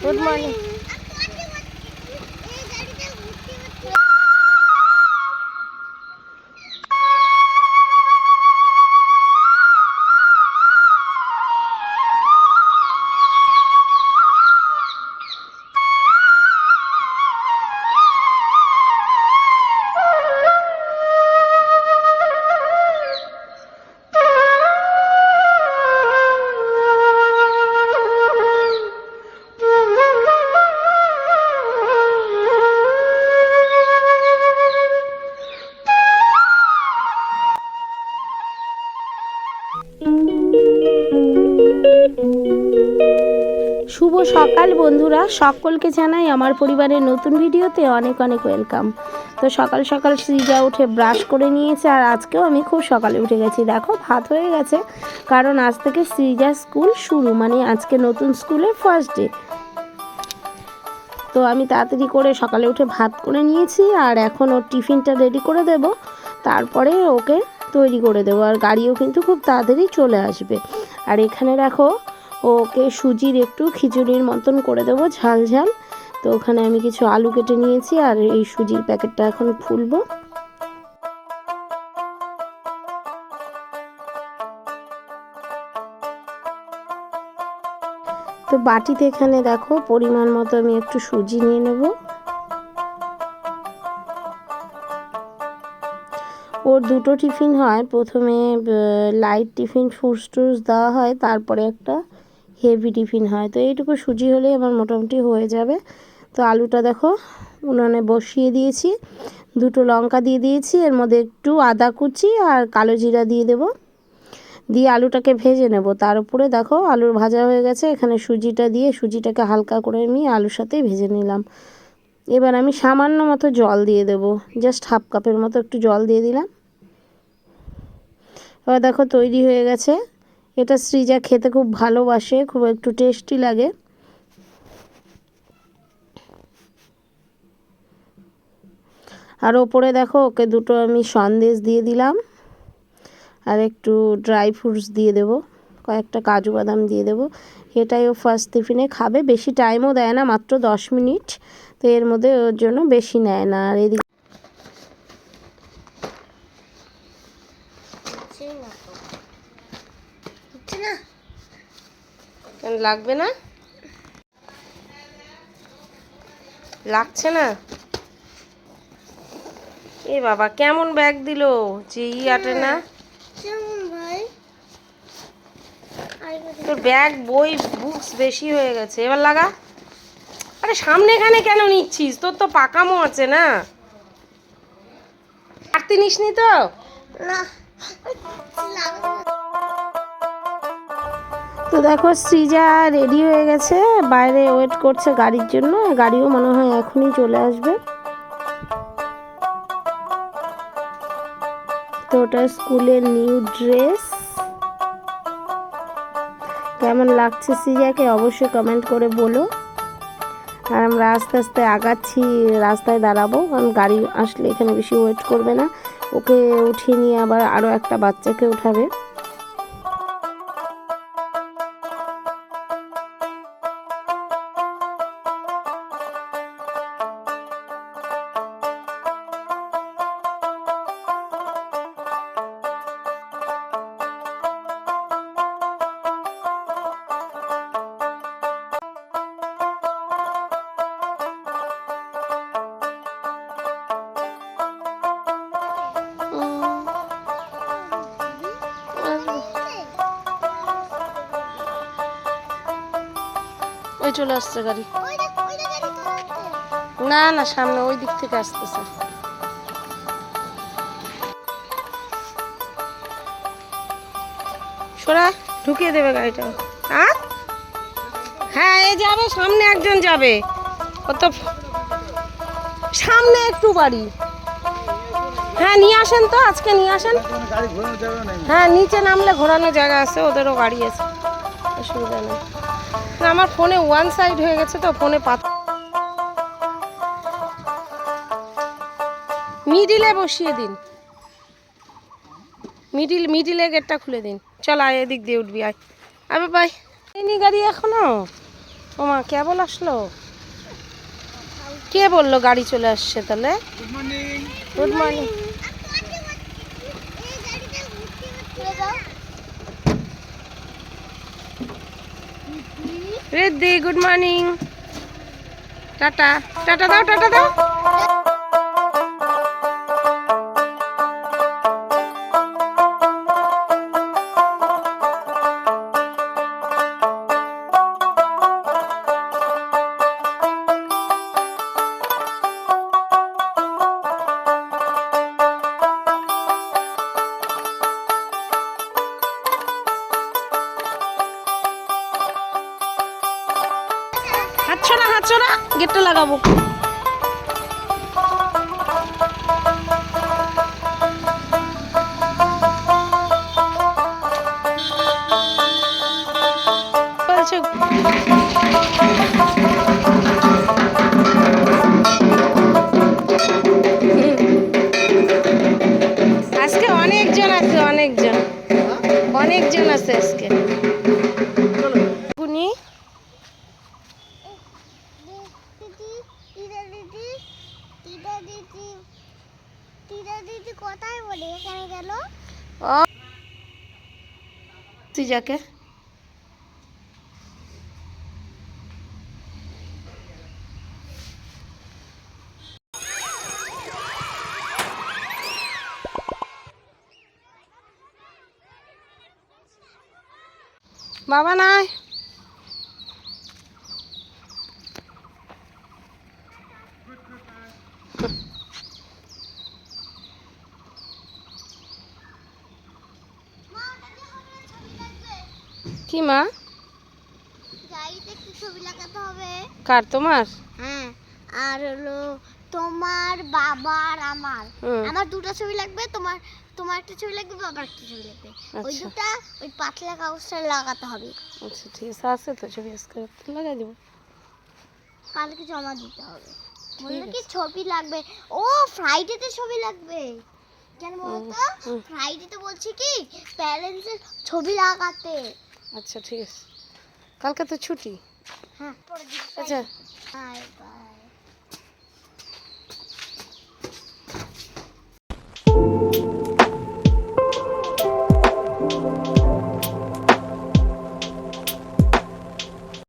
Good morning শুভ সকাল, বন্ধুরা। সকলকে জানাই আমার পরিবারের নতুন ভিডিওতে অনেক অনেক ওয়েলকাম। তো সকাল সকাল সৃজা উঠে ব্রাশ করে নিয়েছে, আর আজকেও আমি খুব সকালে উঠে গেছি। দেখো, ভাত হয়ে গেছে, কারণ আজ থেকে সৃজা স্কুল শুরু মানে আজকে নতুন স্কুলের ফার্স্ট ডে তো আমি তাড়াতাড়ি করে সকালে উঠে ভাত করে নিয়েছি, আর এখন ওর টিফিনটা রেডি করে দেব। তারপরে ওকে তৈরি করে দেবো আর গাড়িও কিন্তু খুব তাড়াতাড়ি চলে আসবে। আর এখানে দেখো, ওকে সুজির একটু খিচুড়ির মতন করে দেবো ঝাল ঝাল। তো ওখানে আমি কিছু আলু কেটে নিয়েছি আর এই সুজির প্যাকেটটা এখন খুলবো তো বাটিতে এখানে দেখো পরিমাণ মতো আমি একটু সুজি নিয়ে নেব। ওর দুটো টিফিন হয়। প্রথমে লাইট টিফিন ফুস টুস দেওয়া হয়। তারপরে একটা হেভি টিফিন হয়। তো এইটুকু সুজি হলেই আমার মোটামুটি হয়ে যাবে। তো আলুটা দেখো, উনুনে বসিয়ে দিয়েছি। দুটো লঙ্কা দিয়ে দিয়েছি। এর মধ্যে একটু আদা কুচি আর কালো জিরা দিয়ে দেবো। দিয়ে আলুটাকে ভেজে নেব। তার উপরে দেখো, আলুর ভাজা হয়ে গেছে। এখানে সুজিটা দিয়ে সুজিটাকে হালকা করে নিয়ে আলুর সাথেই ভেজে নিলাম। এবার আমি সামান্য মতো জল দিয়ে দেব। জাস্ট হাফ কাপের মতো একটু জল দিয়ে দিলাম। এবার দেখো তৈরি হয়ে গেছে। এটা সৃজা খেতে খুব ভালোবাসে, খুব একটু টেস্টি লাগে। আর ওপরে দেখো ওকে দুটো আমি সন্দেশ দিয়ে দিলাম। আর একটু ড্রাই ফ্রুটস দিয়ে দেব, কয়েকটা কাজু বাদাম দিয়ে দেব। এটাই ও ফার্স্ট টিফিনে খাবে, বেশি টাইমও দেয় না, মাত্র দশ মিনিট। তো এর মধ্যে ওর জন্য বেশি নেয় না। আর এদিকে লাগবে না? লাগছে না? এ বাবা, কেমন ব্যাগ দিল? যে ই আটে না? তোর ব্যাগ বই বুকস বেশি হয়ে গেছে। এবার লাগা। আরে, সামনে এখানে কেন নিচ্ছিস? তোর তো পাকামো আছে না। আর কাটতে নিসনি তো? তো দেখো, সৃজা রেডি হয়ে গেছে। বাইরে ওয়েট করছে গাড়ির জন্য। গাড়িও মনে হয় এখনই চলে আসবে। তো ওটা স্কুলের নিউ ড্রেস কেমন লাগছে সিজাকে? অবশ্যই কমেন্ট করে বলো। আর আমরা আস্তে আস্তে আগাচ্ছি, রাস্তায় দাঁড়াবো। কারণ গাড়ি আসলে এখানে বেশি ওয়েট করবে না। ওকে উঠিয়ে নিয়ে আবার আরও একটা বাচ্চাকে উঠাবে। ওই চলে আসছে গাড়ি। না না, সামনে ওই দিক থেকে আসতেছে। সোরা ঢুকিয়ে দেবে গাড়িটা। হ্যাঁ হ্যাঁ এ যাবে, সামনে একজন যাবে। কত সামনে একটু বাড়ি। হ্যাঁ নিয়ে আসেন তো, আজকে নিয়ে আসেন। হ্যাঁ নিচে নামলে ঘোরানোর জায়গা আছে, ওদেরও গাড়ি আছে। অসুবিধা নেই। না আমার ফোনে ওয়ান সাইড হয়ে গেছে তো ফোনে পাত মিডিলে বসিয়ে দিন। মিডিল মিডিলে গেটটা খুলে দিন। চল আয় এদিক দিয়ে উঠবি আয়। আবে ভাই নি গাড়ি এখনও? ও মা কেবল আসলো? কে বলল গাড়ি চলে আসছে তাহলে? Good morning good morning Riddhi good morning tata. Tata দাও টাটা দাও। গেটটা লাগাবো। বলছো? কোথায় বলে? এখানে গেল। ও। তুই যাকে বাবা নাই। কি মা? ছবি লাগাতে হবে। কার তোমার? হ্যাঁ আর হলো তোমার বাবার আমার। আমার দুটো ছবি লাগবে তোমার তোমার একটা ছবি লাগবে বাবার একটা ছবি লাগবে। ওই আচ্ছা। দুটা ওই পাতলা কাগজটা লাগাতে হবে। আচ্ছা ঠিক আছে আছে তো ছবি আজকে লাগাই দেবো। কালকে জমা দিতে হবে। বলল কি ছবি লাগবে। ও ফ্রাইডেতে ছবি লাগবে। কেন বলতো? ফ্রাইডে ফ্রাইডেতে বলছি কি প্যারেন্টসের ছবি লাগাতে। আচ্ছা ঠিক আছে। কালকে তো ছুটি। হ্যাঁ আচ্ছা। বাই এরকম।